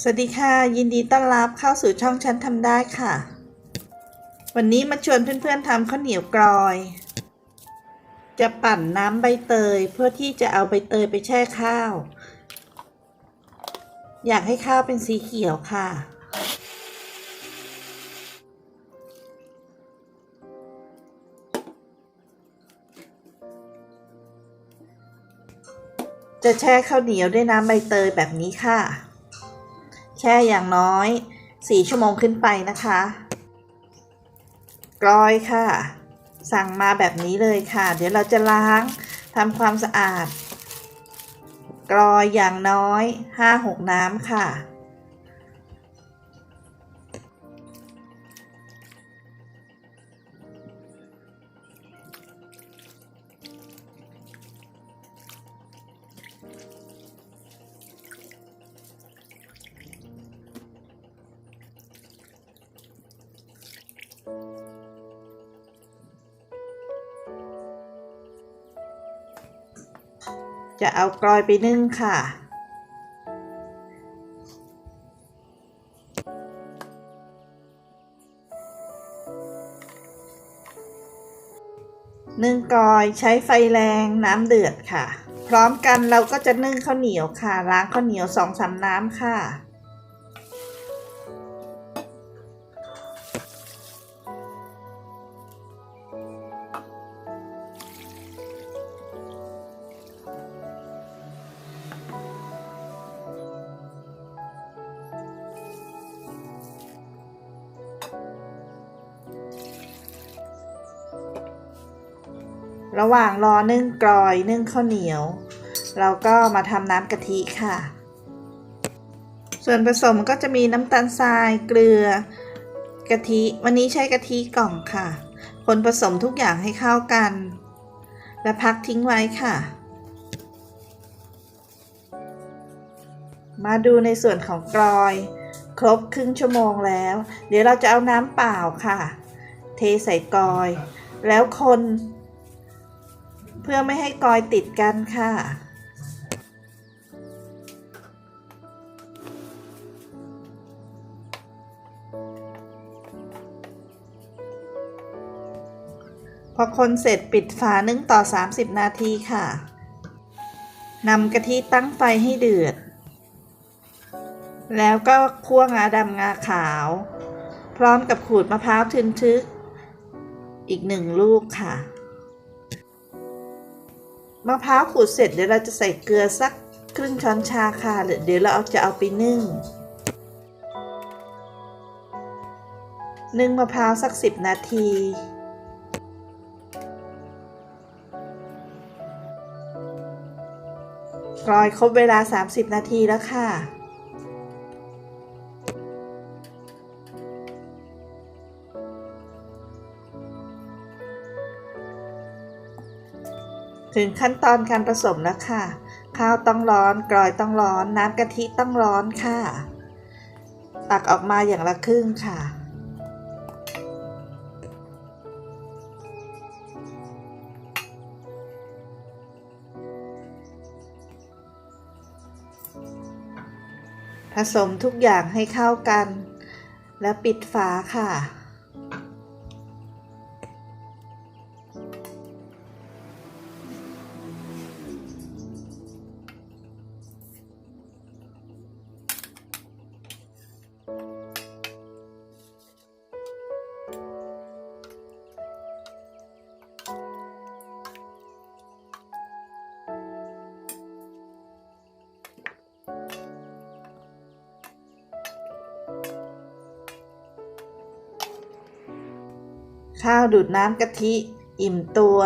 สวัสดีค่ะ ยินดีต้อนรับเข้าสู่ช่องฉันทำได้ค่ะ วันนี้มาชวนเพื่อนๆทำข้าวเหนียวกรอย จะปั่นน้ำใบเตยเพื่อที่จะเอาใบเตยไปแช่ข้าว อยากให้ข้าวเป็นสีเขียวค่ะ จะแช่ข้าวเหนียวด้วยน้ำใบเตยแบบนี้ค่ะ ช่อย่างน้อย 4 ชั่วโมงขึ้นไปนะคะกรอยค่ะ สั่งมาแบบนี้เลยค่ะ เดี๋ยวเราจะล้างทำความสะอาด กรอยอย่างน้อย 5-6 น้ำค่ะ จะเอากรอยไปนึ่งค่ะ นึ่งกรอยใช้ไฟแรงน้ำเดือดค่ะ พร้อมกันเราก็จะนึ่งข้าวเหนียวค่ะ ล้างข้าวเหนียวสองสามน้ำค่ะ ระหว่างรอนึ่งกรอยนึ่งข้าวเหนียว เราก็มาทำน้ำกะทิค่ะ ส่วนผสมก็จะมีน้ำตาลทรายเกลือกะทิวันนี้ใช้กะทิกล่องค่ะ คนผสมทุกอย่างให้เข้ากัน และพักทิ้งไว้ค่ะ มาดูในส่วนของกรอย ครบครึ่งชั่วโมงแล้ว เดี๋ยวเราจะเอาน้ำเปล่าค่ะ เทใส่กรอย แล้วคน เพื่อไม่ให้กอยติดกันค่ะ พอคนเสร็จปิดฝานึ่งต่อ 30 นาทีค่ะนำกะทิตั้งไฟให้เดือด แล้วก็คั่วงาดำงาขาว พร้อมกับขูดมะพร้าวทึนทึก อีกหนึ่งลูกค่ะ มะพร้าวขูดเสร็จเดี๋ยวเราจะใส่เกลือสักครึ่งช้อนชาค่ะ เดี๋ยวเราเอาจะเอาไปนึ่ง นึ่งมะพร้าวสักสิบนาที กรอยครบเวลา 30 นาทีแล้วค่ะ ถึงขั้นตอนการผสมแล้วค่ะ ข้าวต้องร้อน กรอยต้องร้อน น้ำกะทิต้องร้อนค่ะ ตักออกมาอย่างละครึ่งค่ะ ผสมทุกอย่างให้เข้ากัน และปิดฝาค่ะ ข้าวดูดน้ำกะทิ อิ่มตัว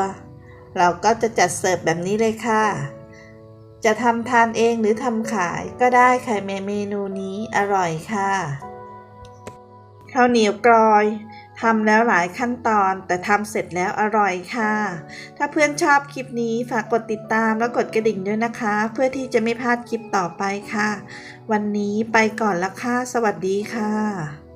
เราก็จะจัดเสิร์ฟแบบนี้เลยค่ะ จะทำทานเองหรือทำขายก็ได้ค่ะเมนูนี้อร่อยค่ะข้าวเหนียวกรอยทำแล้วหลายขั้นตอนแต่ทำเสร็จแล้วอร่อยค่ะ ถ้าเพื่อนชอบคลิปนี้ฝากกดติดตามและกดกระดิ่งด้วยนะคะ เพื่อที่จะไม่พลาดคลิปต่อไปค่ะ วันนี้ไปก่อนละค่ะ สวัสดีค่ะ